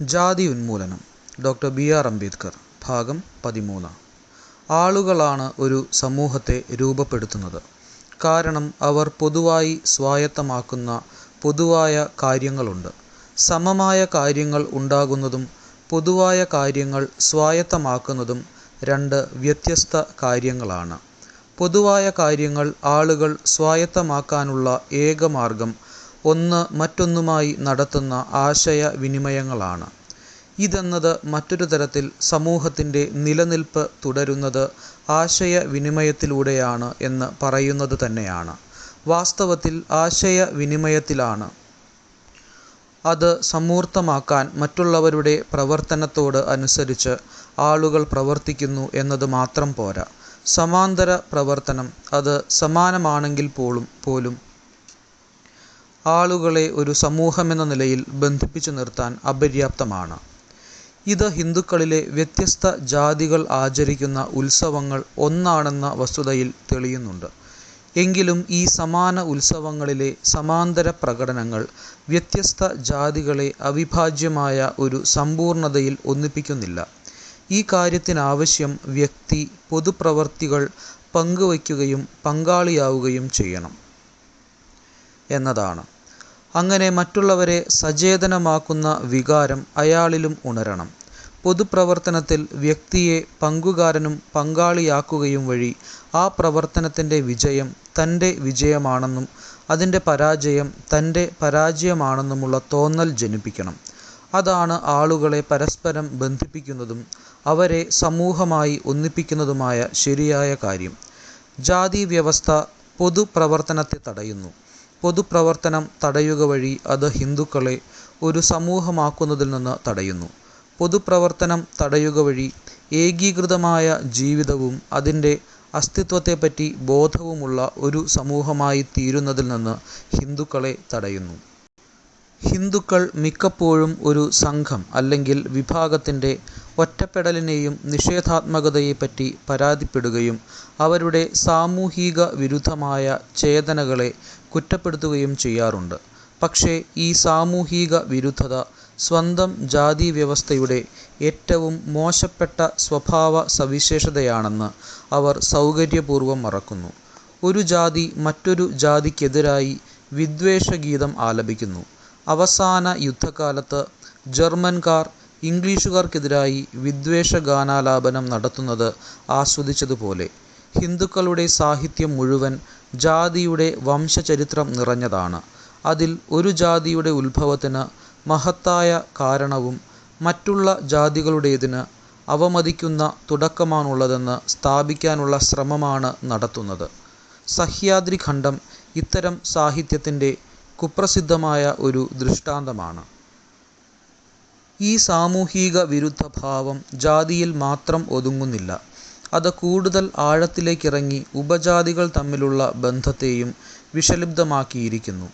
ജാതി ഉന്മൂലനം. Doctor B R Ambedkar ഭാഗം പതിമൂന്ന്. ആളുകളാണ് ഒരു സമൂഹത്തെ രൂപപ്പെടുത്തുന്നത്. കാരണം അവർ പൊതുവായി സ്വായത്തമാക്കുന്ന പൊതുവായ കാര്യങ്ങളുണ്ട്. സമമായ കാര്യങ്ങൾ ഉണ്ടാകുന്നതും പൊതുവായ കാര്യങ്ങൾ സ്വായത്തമാക്കുന്നതും രണ്ട് വ്യത്യസ്ത കാര്യങ്ങളാണ്. പൊതുവായ കാര്യങ്ങൾ ആളുകൾ സ്വായത്തമാക്കാനുള്ള ഏക മാർഗം ഒന്ന് മറ്റൊന്നുമായി നടത്തുന്ന ആശയവിനിമയങ്ങളാണ്. ഇതെന്നത് മറ്റൊരു തരത്തിൽ സമൂഹത്തിന്റെ നിലനിൽപ്പ് തുടരുന്നത് ആശയവിനിമയത്തിലൂടെയാണ് എന്ന് പറയുന്നത് തന്നെയാണ്. വാസ്തവത്തിൽ ആശയവിനിമയത്തിലാണ്. അത് സമൂർത്തമാക്കാൻ മറ്റുള്ളവരുടെ പ്രവർത്തനത്തോട് അനുസരിച്ച് ആളുകൾ പ്രവർത്തിക്കുന്നു എന്നത് മാത്രം പോരാ. സമാന്തര പ്രവർത്തനം അത് സമാനമാണെങ്കിൽ പോലും പോലും ആളുകളെ ഒരു സമൂഹമെന്ന നിലയിൽ ബന്ധിപ്പിച്ചു നിർത്താൻ അപര്യാപ്തമാണ്. ഇത് ഹിന്ദുക്കളിലെ വ്യത്യസ്ത ജാതികൾ ആചരിക്കുന്ന ഉത്സവങ്ങൾ ഒന്നാണെന്ന വസ്തുതയിൽ തെളിയുന്നുണ്ട്. എങ്കിലും ഈ സമാന ഉത്സവങ്ങളിലെ സമാന്തര പ്രകടനങ്ങൾ വ്യത്യസ്ത ജാതികളെ അവിഭാജ്യമായ ഒരു സമ്പൂർണതയിൽ ഒന്നിപ്പിക്കുന്നില്ല. ഈ കാര്യത്തിനാവശ്യം വ്യക്തി പൊതുപ്രവർത്തികൾ പങ്കുവയ്ക്കുകയും പങ്കാളിയാവുകയും ചെയ്യണം. എന്നതാണ്. അങ്ങനെ മറ്റുള്ളവരെ സചേതനമാക്കുന്ന വികാരം അയാളിലും ഉണരണം. പൊതുപ്രവർത്തനത്തിൽ വ്യക്തിയെ പങ്കുകാരനും പങ്കാളിയാക്കുകയും വഴി ആ പ്രവർത്തനത്തിന്റെ വിജയം തന്റെ വിജയമാണെന്നും അതിന്റെ പരാജയം തന്റെ പരാജയമാണെന്നുമുള്ള തോന്നൽ ജനിപ്പിക്കണം. അതാണ് ആളുകളെ പരസ്പരം ബന്ധിപ്പിക്കുന്നതും അവരെ സമൂഹമായി ഒന്നിപ്പിക്കുന്നതുമായ ശരിയായ കാര്യം. ജാതി വ്യവസ്ഥ പൊതുപ്രവർത്തനത്തെ തടയുന്നു. പൊതുപ്രവർത്തനം തടയുക വഴി അത് ഹിന്ദുക്കളെ ഒരു സമൂഹമാക്കുന്നതിൽ നിന്ന് തടയുന്നു. പൊതുപ്രവർത്തനം തടയുക വഴി ഏകീകൃതമായ ജീവിതവും അതിന്റെ അസ്തിത്വത്തെപ്പറ്റി ബോധവുമുള്ള ഒരു സമൂഹമായി തീരുന്നതിൽ നിന്ന് ഹിന്ദുക്കളെ തടയുന്നു. ഹിന്ദുക്കൾ മിക്കപ്പോഴും ഒരു സംഘം അല്ലെങ്കിൽ വിഭാഗത്തിന്റെ ഒറ്റപ്പെടലിനെയും നിഷേധാത്മകതയെപ്പറ്റി പരാതിപ്പെടുകയും അവരുടെ സാമൂഹിക വിരുദ്ധമായ ചേതനകളെ കുറ്റപ്പെടുത്തുകയും ചെയ്യാറുണ്ട്. പക്ഷേ ഈ സാമൂഹിക വിരുദ്ധത സ്വന്തം ജാതിവ്യവസ്ഥയുടെ ഏറ്റവും മോശപ്പെട്ട സ്വഭാവ സവിശേഷതയാണെന്ന് അവർ സൗകര്യപൂർവം മറക്കുന്നു. ഒരു ജാതി മറ്റൊരു ജാതിക്കെതിരായി വിദ്വേഷഗീതം ആലപിക്കുന്നു. അവസാന യുദ്ധകാലത്ത് ജർമ്മൻകാർ ഇംഗ്ലീഷുകാർക്കെതിരായി വിദ്വേഷഗാനാലാപനം നടത്തുന്നത് ആസ്വദിച്ചതുപോലെ ഹിന്ദുക്കളുടെ സാഹിത്യം മുഴുവൻ ജാതിയുടെ വംശചരിത്രം നിറഞ്ഞതാണ്. അതിൽ ഒരു ജാതിയുടെ ഉത്ഭവത്തിന് മഹത്തായ കാരണവും മറ്റുള്ള ജാതികളുടേതിന് അവമതിക്കുന്ന തുടക്കമാണുള്ളതെന്ന് സ്ഥാപിക്കാനുള്ള ശ്രമമാണ് നടത്തുന്നത്. സഹ്യാദ്രി ഖണ്ഡം ഇത്തരം സാഹിത്യത്തിന്റെ കുപ്രസിദ്ധമായ ഒരു ദൃഷ്ടാന്തമാണ്. ഈ സാമൂഹിക വിരുദ്ധ ഭാവം ജാതിയിൽ മാത്രം ഒതുങ്ങുന്നില്ല. അത് കൂടുതൽ ആഴത്തിലേക്കിറങ്ങി ഉപജാതികൾ തമ്മിലുള്ള ബന്ധത്തെയും വിഷലിപ്തമാക്കിയിരിക്കുന്നു.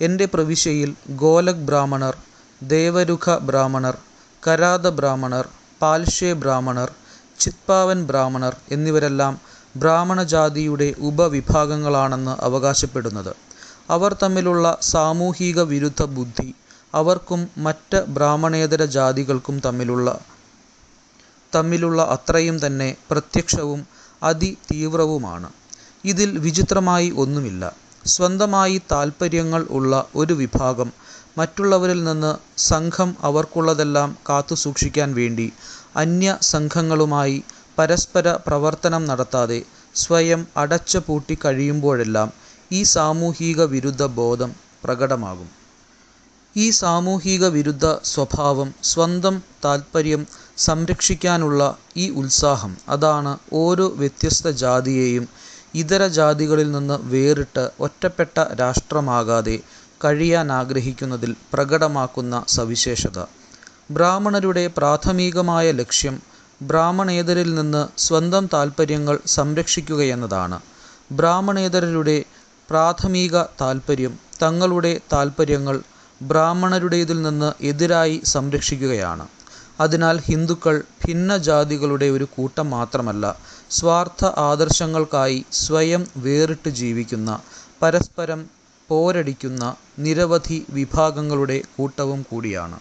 എന്റെ പ്രവിശ്യയിൽ ഗോലക് ബ്രാഹ്മണർ ദേവരുഖ ബ്രാഹ്മണർ കരാത ബ്രാഹ്മണർ പാൽഷേ ബ്രാഹ്മണർ ചിത്പാവൻ ബ്രാഹ്മണർ എന്നിവരെല്ലാം ബ്രാഹ്മണജാതിയുടെ ഉപവിഭാഗങ്ങളാണെന്ന് അവകാശപ്പെടുന്നത്. അവർ തമ്മിലുള്ള സാമൂഹിക വിരുദ്ധ ബുദ്ധി അവർക്കും മറ്റ് ബ്രാഹ്മണേതര ജാതികൾക്കും തമ്മിലുള്ള തമ്മിലുള്ള അത്രയും തന്നെ പ്രത്യക്ഷവും അതിതീവ്രവുമാണ്. ഇതിൽ വിചിത്രമായി ഒന്നുമില്ല. സ്വന്തമായി താൽപ്പര്യങ്ങൾ ഉള്ള ഒരു വിഭാഗം മറ്റുള്ളവരിൽ നിന്ന് സംഘം അവർക്കുള്ളതെല്ലാം കാത്തുസൂക്ഷിക്കാൻ വേണ്ടി അന്യ സംഘങ്ങളുമായി പരസ്പര പ്രവർത്തനം നടത്താതെ സ്വയം അടച്ചു പൂട്ടി കഴിയുമ്പോഴെല്ലാം ഈ സാമൂഹിക വിരുദ്ധ ബോധം പ്രകടമാകും. ഈ സാമൂഹിക വിരുദ്ധ സ്വഭാവം സ്വന്തം താൽപ്പര്യം സംരക്ഷിക്കാനുള്ള ഈ ഉത്സാഹം അതാണ് ഓരോ വ്യത്യസ്ത ജാതിയെയും ഇതര ജാതികളിൽ നിന്ന് വേറിട്ട് ഒറ്റപ്പെട്ട രാഷ്ട്രമാകാതെ കഴിയാൻ ആഗ്രഹിക്കുന്നതിൽ പ്രകടമാക്കുന്ന സവിശേഷത. ബ്രാഹ്മണരുടെ പ്രാഥമികമായ ലക്ഷ്യം ബ്രാഹ്മണേതരിൽ നിന്ന് സ്വന്തം താൽപ്പര്യങ്ങൾ സംരക്ഷിക്കുകയെന്നതാണ്. ബ്രാഹ്മണേതരരുടെ പ്രാഥമിക താൽപ്പര്യം തങ്ങളുടെ താൽപ്പര്യങ്ങൾ ബ്രാഹ്മണരുടേതിൽ നിന്ന് എതിരായി സംരക്ഷിക്കുകയാണ്. അതിനാൽ ഹിന്ദുക്കൾ ഭിന്നജാതികളുടെ ഒരു കൂട്ടം മാത്രമല്ല സ്വാർത്ഥ ആദർശങ്ങൾക്കായി സ്വയം വേറിട്ട് ജീവിക്കുന്ന പരസ്പരം പോരടിക്കുന്ന നിരവധി വിഭാഗങ്ങളുടെ കൂട്ടവും കൂടിയാണ്.